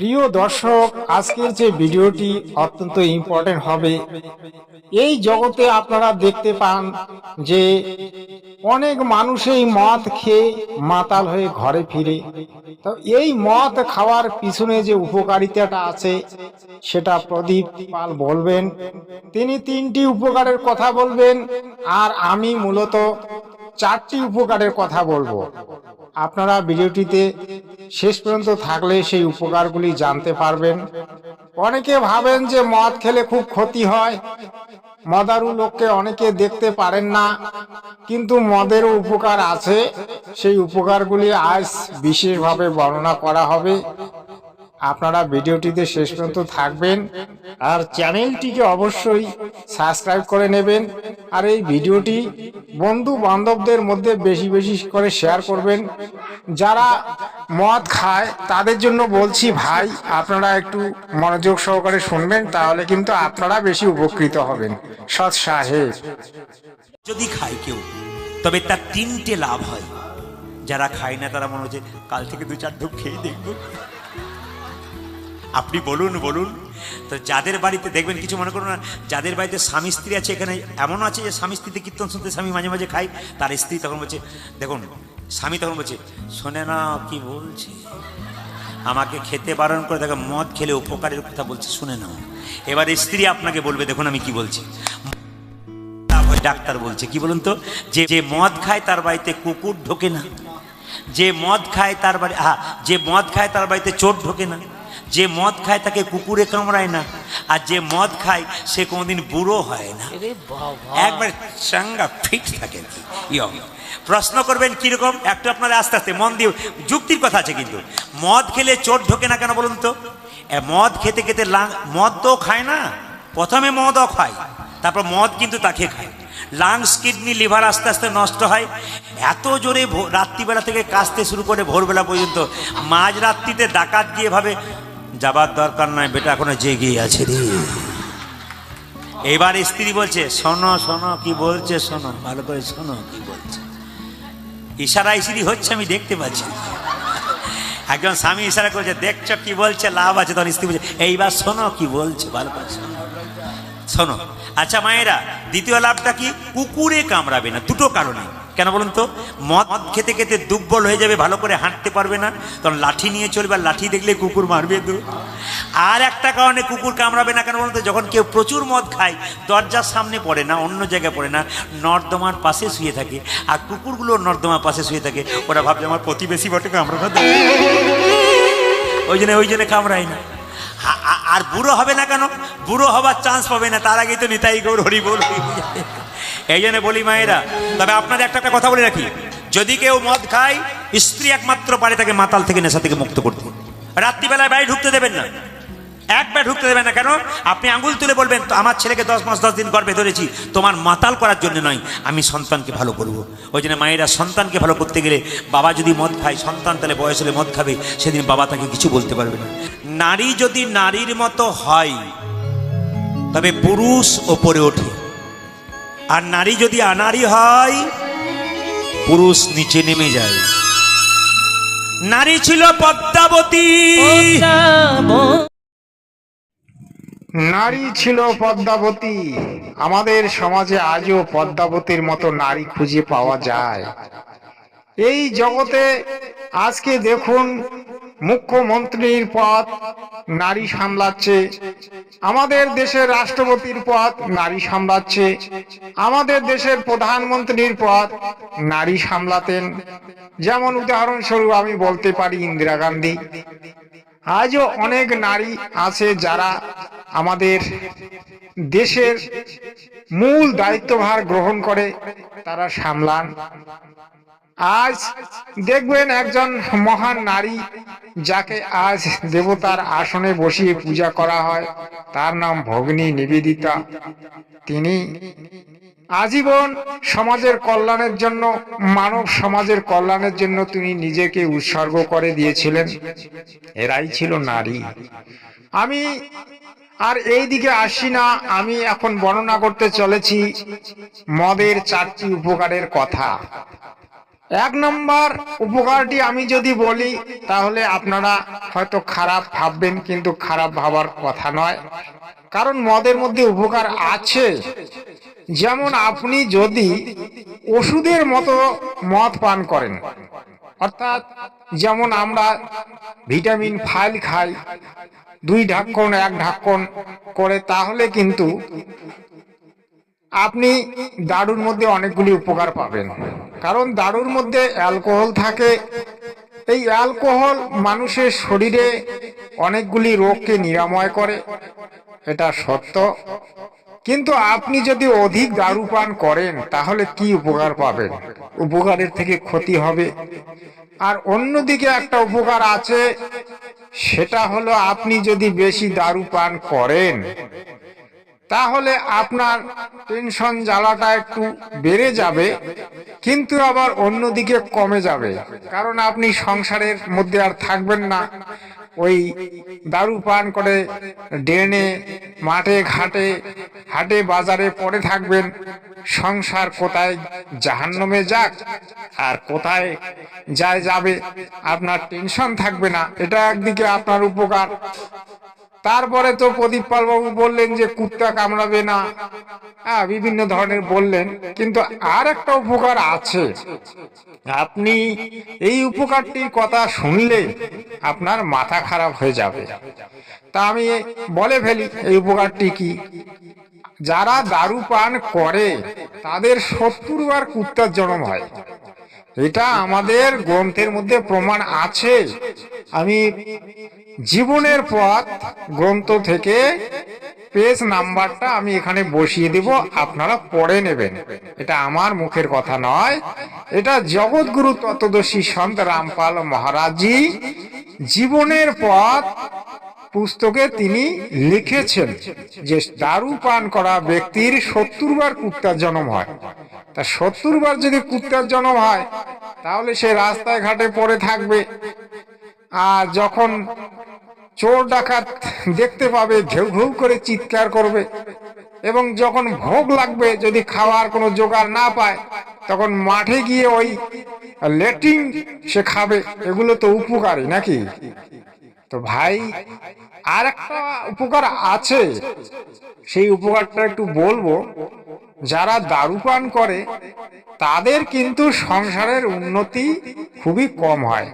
প্রিয় দর্শক, আজকের যে ভিডিওটি অত্যন্ত ইম্পর্টেন্ট হবে। এই জগতে আপনারা দেখতে পান যে অনেক মানুষ এই মদ খেয়ে মাতাল হয়ে ঘরে ফিরে। তো এই মদ খাওয়ার পিছনে যে উপকারিতাটা আছে, সেটা প্রদীপ পাল বলবেন। তিনি তিনটি উপকারের কথা বলবেন আর আমি মূলত চারটি উপকারের কথা বলব। আপনারা ভিডিওটিতে শেষ পর্যন্ত থাকলে সেই উপকারগুলি জানতে পারবেন। অনেকে ভাবেন যে মদ খেলে খুব ক্ষতি হয়। মদারু লোককে অনেকে দেখতে পারেন না। কিন্তু মদেরও উপকার আছে। সেই উপকারগুলি আজ বিশেষভাবে বর্ণনা করা হবে। আপনারা ভিডিওটিতে শেষ পর্যন্ত থাকবেন আর চ্যানেলটিকে অবশ্যই সাবস্ক্রাইব করে নেবেন আর এই ভিডিওটি বন্ধু বান্ধবদের মধ্যে বেশি বেশি করে শেয়ার করবেন। যারা মদ খায়, তাদের জন্য বলছি ভাই, আপনারা একটু মনোযোগ সহকারে শুনবেন, তাহলে কিন্তু আপনারা বেশি উপকৃত হবেন। সৎ সাহেব যদি খায় কেউ, তবে তার তিনটে লাভ হয়। যারা খায় না, তারা মনে হচ্ছে কাল থেকে দু চার ঢোক খেয়ে দেখব। আপনি বলুন বলুন। তো যাদের বাড়িতে, দেখবেন কিছু মনে করুন না, যাদের বাড়িতে স্বামী স্ত্রী আছে, এখানে এমন আছে যে স্বামী স্ত্রীতে কীর্তন শুনতে স্বামী মাঝে মাঝে খায়, তার স্ত্রী তখন বলছে, দেখুন, স্বামী তখন বলছে, শোনে না, কি বলছে? আমাকে খেতে বারণ করে, দেখো, মদ খেলে উপকারের কথা বলছে, শুনে নাও এবার স্ত্রী আপনাকে বলবে, দেখুন, আমি কি বলছি। ডাক্তার বলছে, কি বলুন তো? যে যে মদ খায় তার বাড়িতে কুকুর ঢোকে না, যে মদ খায় তার বাড়ি হ্যাঁ যে মদ খায় তার বাড়িতে চোট ঢোকে না। যে মদ খায় তাকে কুকুরে কামড়ায় না আর যে মদ খায় সে কোনোদিন বুড়ো হয় না। একবার চাঙ্গা ফিট থাকে ইয়ং। প্রশ্ন করবেন কীরকম? একটু আপনারা আস্তে আস্তে মন দিয়ে যুক্তির কথা আছে কিন্তু। মদ খেলে চোট ঢোকে না কেন বলুন তো? মদ খেতে খেতে লাং- মদ তো খায় না। প্রথমে মদও খায় তারপর মদ কিন্তু তাকে খায়। লাংস কিডনি লিভার আস্তে আস্তে নষ্ট হয়। এত জোরে রাত্রিবেলা থেকে কাশতে শুরু করে ভোরবেলা পর্যন্ত। মাঝ রাত্রিতে ডাকাত গিয়ে ভাবে যাবার দরকার নাই, বেটা এখনও জেগে আছে রে। এবার স্ত্রী বলছে, শোনো শোনো, কি বলছে, শোনো, ভালো করে শোনো কি বলছে। ইশারা ইশারি হচ্ছে, আমি দেখতে পাচ্ছি একজন স্বামী ইশারা করছে, দেখছ কি বলছে, লাভ আছে। তখন স্ত্রী বলছে, এইবার শোনো কি বলছে, ভালো করে শোনো। শোনো। আচ্ছা মায়েরা, দ্বিতীয় লাভটা কি? কুকুরে কামড়াবে না, দুটো কারণে। কেন বলুন তো? মদ খেতে খেতে দুর্বল হয়ে যাবে, ভালো করে হাঁটতে পারবে না। তখন লাঠি নিয়ে চলবে, আর লাঠি দেখলে কুকুর মারবে তো। আর একটা কারণে কুকুর কামড়াবে না কেন বলুন তো? যখন কেউ প্রচুর মদ খায়, দরজার সামনে পড়ে না, অন্য জায়গায় পড়ে না, নর্দমার পাশে শুয়ে থাকে। আর কুকুরগুলো নর্দমার পাশে শুয়ে থাকে। ওরা ভাবছে, আমার প্রতিবেশী বটে, কামড়াবে তো। ওই জন্য ওই জন্য কামড়ায় না। আর বুড়ো হবে না কেন? বুড়ো হবার চান্স পাবে না। তার আগেই তো নিতাই গৌর হরি বল এই জন্য বলি মায়েরা, তবে আপনাদের একটা একটা কথা বলে রাখি। যদি কেউ মদ খায়, স্ত্রী একমাত্র পারে তাকে মাতাল থেকে নেশা থেকে মুক্ত করতে। রাত্রিবেলায় বাড়ি ঢুকতে দেবেন না। একবার ঢুকতে দেবেন না, কেন? আপনি আঙুল তুলে বলবেন, তো আমার ছেলেকে দশ মাস, দশ দিন গর্ভে ধরেছি, তোমার মাতাল করার জন্য নয়, আমি সন্তানকে ভালো করব। ওই জন্য মায়েরা, সন্তানকে ভালো করতে গেলে বাবা যদি মদ খায়, সন্তান তাহলে বয়স হলে মদ খাবে, সেদিন বাবা তাকে কিছু বলতে পারবে না। নারী যদি নারীর মতো হয়, তবে পুরুষ ওপরে ওঠে। আর নারী যদি আনারী হয়, পুরুষ নিচে নেমে যায়। নারী ছিল পদ্মাবতী। নারী ছিল পদ্মাবতী। আমাদের সমাজে আজও পদ্মাবতীর মতো নারী খুঁজে পাওয়া যায়। এই জগতে আজকে দেখুন মুখ্যমন্ত্রীর পদ নারী সামলাচ্ছে। আমাদের দেশের রাষ্ট্রপতির পদ নারী সামলাচ্ছে। আমাদের দেশের প্রধানমন্ত্রীর পদ নারী সামলাতেন। যেমন উদাহরণস্বরূপ আমি বলতে পারি ইন্দিরা গান্ধী। আজও অনেক নারী আছে যারা আমাদের দেশের মূল দায়িত্বভার গ্রহণ করে, তারা সামলান। আজ দেখবেন একজন মহান নারী যাকে আজ দেবতার আসনে বসিয়ে পূজা করা হয়, তার নাম ভগ্নী নিবেদিতা। তিনি আজীবন সমাজের কল্যাণের জন্য, মানব সমাজের কল্যাণের জন্য তিনি নিজেকে উৎসর্গ করে দিয়েছিলেন। এরাই ছিল নারী। আমি আর এই দিকে আসি না, আমি এখন বর্ণনা করতে চলেছি মদের চারটি উপকারের কথা। এক নম্বর উপকারটি আমি যদি বলি, তাহলে আপনারা হয়তো খারাপ ভাববেন, কিন্তু খারাপ ভাবার কথা নয়। কারণ মদের মধ্যে উপকার আছে। যেমন আপনি যদি ওষুধের মতো মদ পান করেন, অর্থাৎ যেমন আমরা ভিটামিন ফাইল খাই, দুই ঢাক্কন এক ঢাক্কন করে, তাহলে কিন্তু আপনি দারুর মধ্যে অনেকগুলি উপকার পাবেন। কারণ দারুর মধ্যে অ্যালকোহল থাকে। এই অ্যালকোহল মানুষের শরীরে অনেকগুলি রোগকে নিরাময় করে। এটা সত্য। কিন্তু আপনি যদি অধিক দারু পান করেন, তাহলে কি উপকার পাবেন? উপকারের থেকে ক্ষতি হবে। আর অন্যদিকে একটা উপকার আছে, সেটা হলো আপনি যদি বেশি দারু পান করেন, তাহলে আপনার টেনশন জ্বালাটা একটু বেড়ে যাবে, কিন্তু আবার অন্যদিকে কমে যাবে। কারণ আপনি সংসারের মধ্যে আর থাকবেন না। ওই দারু পান করে ড্রেনে মাঠে ঘাটে হাটে বাজারে পড়ে থাকবেন। সংসার কোথায়? জাহান্নামে যাক। আর কোথায় যায় যাবে? আপনার টেনশন থাকবে না। এটা একদিকে আপনার উপকার। তারপরে তো প্রদীপ পাল বাবু বললেন যে, কুত্তা কামড়াবে না। হ্যাঁ বিভিন্ন ধরনের বললেন। কিন্তু আর একটা উপকার আছে। আপনি এই উপকারটির কথা শুনলে আপনার মাথা খারাপ হয়ে যাবে। তা আমি বলে ফেলি, এই উপকারটি কি? যারা দারু পান করে, তাদের সত্তর বার কুত্তার জন্ম হয়। এটা আমাদের গ্রন্থের মধ্যে প্রমাণ আছে। আমি জীবনের পথ গ্রন্থ থেকে পেজ নাম্বারটা আমি এখানে বসিয়ে দেব, আপনারা পড়ে নেবেন। এটা আমার মুখের কথা নয়। এটা জগৎগুরু তত্ত্বদর্শী সন্ত রামপাল মহারাজজি জীবনের পথ পুস্তকে তিনি লিখেছেন যে দারু পান করা ব্যক্তির সত্তর বার কুত্তার জন্ম হয়। তা সত্তর বার যদি কুত্তার জন্ম হয়, তাহলে সে রাস্তায় ঘাটে পড়ে থাকবে। আর যখন চোর ডাকাত দেখতে পাবে, ঘেউ ঘেউ করে চিৎকার করবে এবং যখন ভোগ লাগবে, যদি খাওয়ার কোনো জোগাড় না পায়, তখন মাঠে গিয়ে ওই লেট্রিন সে খাবে। এগুলো তো উপকারী, নাকি? তো ভাই আর একটা উপকার আছে। সেই উপকারটা একটু বলব। যারা দারু পান করে, তাদের কিন্তু সংসারের উন্নতি খুবই কম হয়।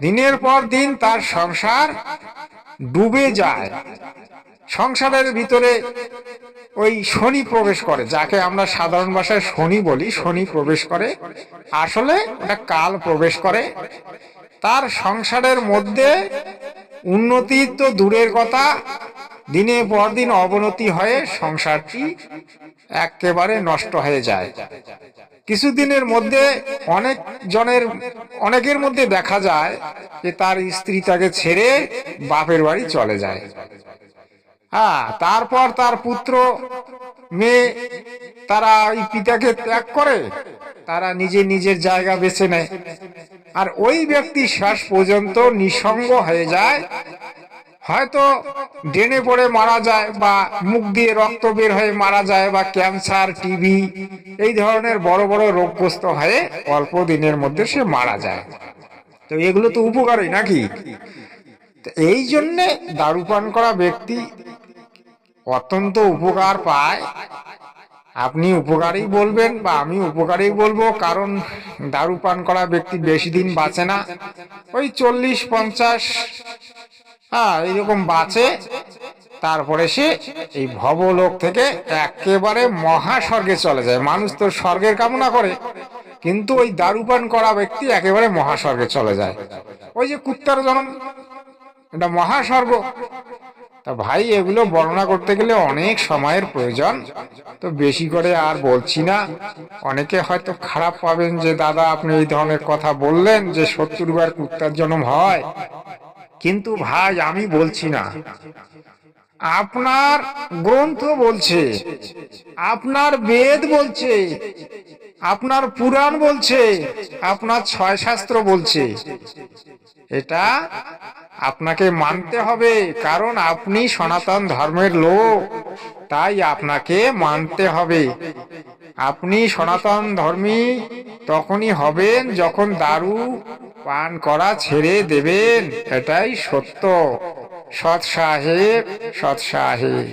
দিনের পর দিন তার সংসার ডুবে যায়। সংসারের ভিতরে ওই শনি প্রবেশ করে, যাকে আমরা সাধারণ ভাষায় শনি বলি। শনি প্রবেশ করে। আসলে ওটা কাল প্রবেশ করে। তার সংসারের মধ্যে উন্নতি তো দূরের কথা। দিনে পর দিন অবনতি হয়ে সংসারটি একেবারে নষ্ট হয়ে যায়। কিছুদিনের মধ্যে অনেক জনের, অনেকের মধ্যে দেখা যায় যে তার স্ত্রী তাকে ছেড়ে বাপের বাড়ি চলে যায়। হ্যাঁ তারপর তার পুত্র মেয়ে তারা ওই পিতাকে ত্যাগ করে, তারা নিজে নিজের জায়গা বেছে নেয়। আর ওই ব্যক্তি শেষ পর্যন্ত নিঃসঙ্গ হয়ে যায়। হয়তো ডেনে পড়ে মারা যায় বা মুখ দিয়ে রক্ত বের হয়ে মারা যায় বা ক্যান্সার, টিবি, এই ধরনের বড় বড় রোগগ্রস্ত হয়ে অল্প দিনের মধ্যে সে মারা যায়। তো এগুলো তো উপকারই নাকি? এই জন্যে দারু পান করা ব্যক্তি অত্যন্ত উপকার পায়। আপনি উপকারেই বলবেন বা আমি উপকারেই বলব, কারণ দারু পান করা ব্যক্তি বেশি দিন বাঁচে না। ওই চল্লিশ, পঞ্চাশ হ্যাঁ এইরকম বাঁচে। তারপরে সে এই ভবলোক থেকে একেবারে মহাস্বর্গে চলে যায়। মানুষ তো স্বর্গের কামনা করে, কিন্তু ওই দারুপান করা ব্যক্তি একেবারে মহাস্বর্গে চলে যায়। ওই যে কুত্তার জন্ম, এটা মহাস্বর্গ। তা ভাই, এগুলো বর্ণনা করতে গেলে অনেক সময়ের প্রয়োজন। তো বেশি করে আর বলছি না। অনেকে হয়তো খারাপ পাবেন যে, দাদা, আপনি এই ধরনের কথা বললেন যে সত্তর বার কুত্তার জন্ম হয়। কিন্তু ভাই, আমি বলছি না। আপনার গ্রন্থ বলছে, আপনার বেদ বলছে, আপনার পুরাণ বলছে, আপনার ছয় শাস্ত্র বলছে। এটা আপনাকে মানতে হবে, কারণ আপনি সনাতন ধর্মের লোক, তাই আপনাকে মানতে হবে। আপনি সনাতন ধর্মী, তখনই হবেন যখন দারু পান করা ছেড়ে দেবেন, এটাই সত্য। সৎ সাহেব সৎ সাহেব।